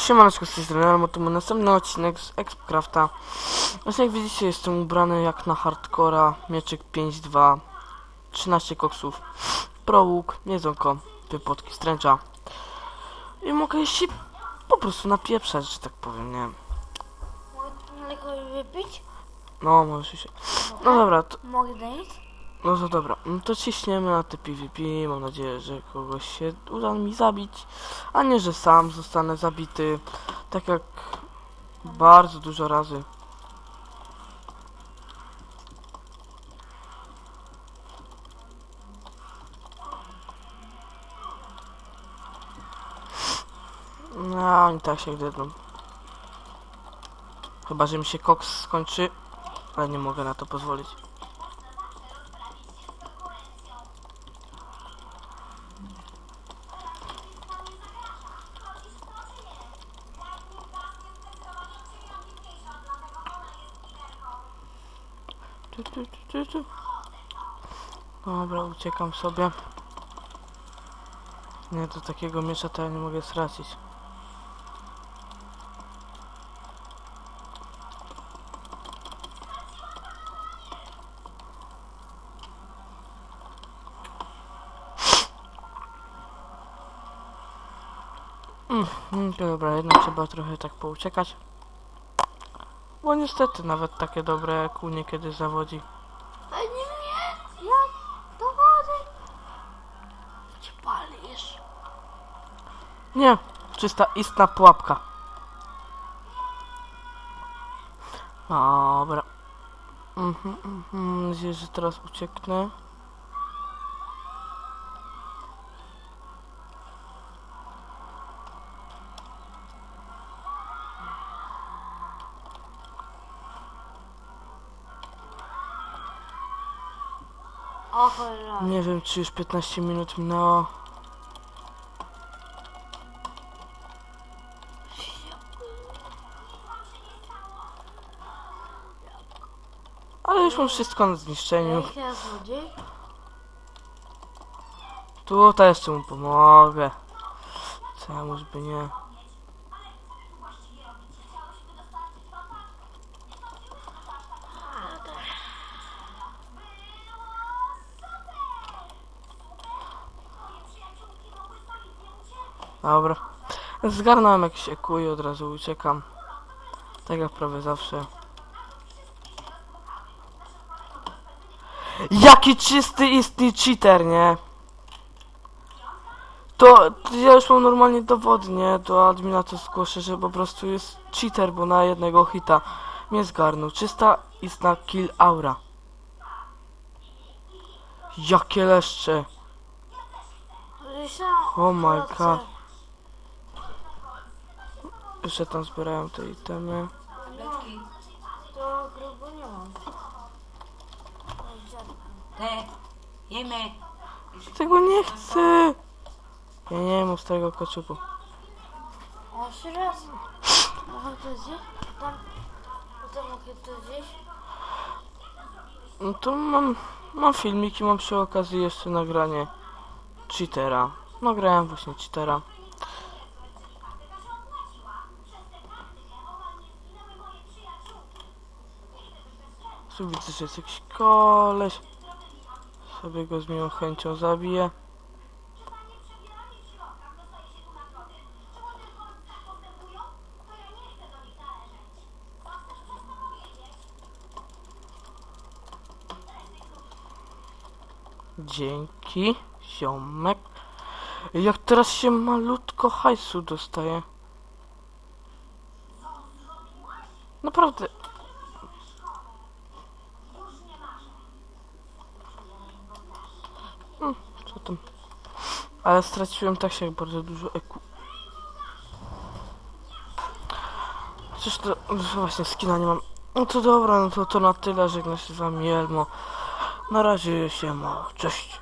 Siemaneczko z tej strony, to mój następny odcinek z Expcrafta. Właśnie jak widzicie jestem ubrany jak na hardcora, mieczyk 5-2, 13 koksów, prołóg, jedzonko, dwie potki stręcza. I mogę się po prostu napieprzać, że tak powiem, nie. Mogę wypić? No, może się... No dobra, to, Mogę dać? No to dobra, no to ciśniemy na te PvP, mam nadzieję, że kogoś się uda mi zabić, a nie, że sam zostanę zabity, tak jak bardzo dużo razy. No, oni tak się gdydą. Chyba, że mi się koks skończy, ale nie mogę na to pozwolić. Tu, tu, tu, tu, tu. Dobra, uciekam sobie. Nie, do takiego miecza to ja nie mogę stracić. Mm, mm, dobra, jednak trzeba trochę tak pouciekać. Bo niestety nawet takie dobre kół niekiedy zawodzi. Ale nie! Ja do wody! Ci palisz. Nie, czysta istna pułapka. Dobra. Mhm, mhm, nadzieję, że teraz ucieknę. O cholera. Nie wiem, czy już 15 minut minęło. Ale już mam wszystko na zniszczeniu. Jak teraz złodziej? Tutaj jeszcze mu pomogę. Czemuż by nie. Dobra. Zgarnąłem jakiś EQ i od razu uciekam. Tak jak prawie zawsze. Jaki czysty istny cheater, nie? To, to ja już mam normalnie dowody, nie? Do admina to zgłoszę, że po prostu jest cheater, bo na jednego hita mnie zgarnął. Czysta istna kill aura. Jakie leszcze. Oh my god. Jeszcze tam zbierają te itemy. To grubo nie mam. Te, jemy. Tego nie chcę. Ja nie mam starego koczupu. O, jeszcze raz. Mogę to zjeść? Tam. Potem mogę to zjeść? No to mam, mam filmiki, mam przy okazji jeszcze nagranie cheatera. Nagrałem właśnie cheatera. Tu widzę, że jest jakiś koleś. Sobie go z miłą chęcią zabiję. Dzięki, ziomek. Jak teraz się malutko hajsu dostaje. Naprawdę. Co tam? Ale straciłem tak się bardzo dużo eku. Przecież to właśnie skina nie mam. No to dobra, no to, to na tyle, żegnam się z wami Elmo. Na razie się ma. Cześć.